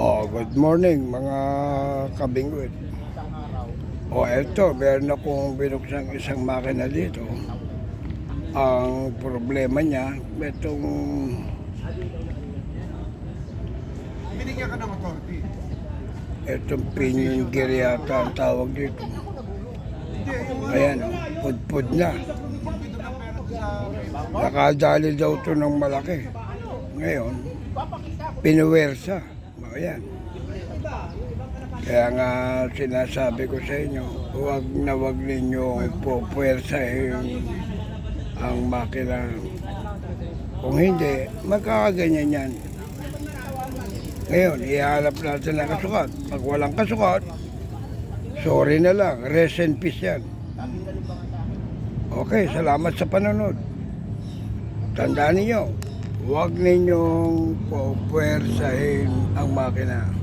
Oh, good morning mga kabingwit. Oh, eto, meron akong binuksan isang makina dito. Ang problema niya, itong Binigyan ka ng authority. itong pinion gear yata ang tawag dito. Ayan, pudpud na. Nakadali daw to ng malaki. Ngayon, pinuwersa. Ayan. Kaya nga sinasabi ko sa inyo, huwag na huwag ninyong pupwersahin ang makina. Kung hindi, magkakaganyan yan. Ngayon, ihanap natin ang kasukat. Pag walang kasukat, sorry na lang, rest in peace yan. Okay, salamat sa panonood. Tandaan ninyo, huwag ninyong pupwersahin ang makina.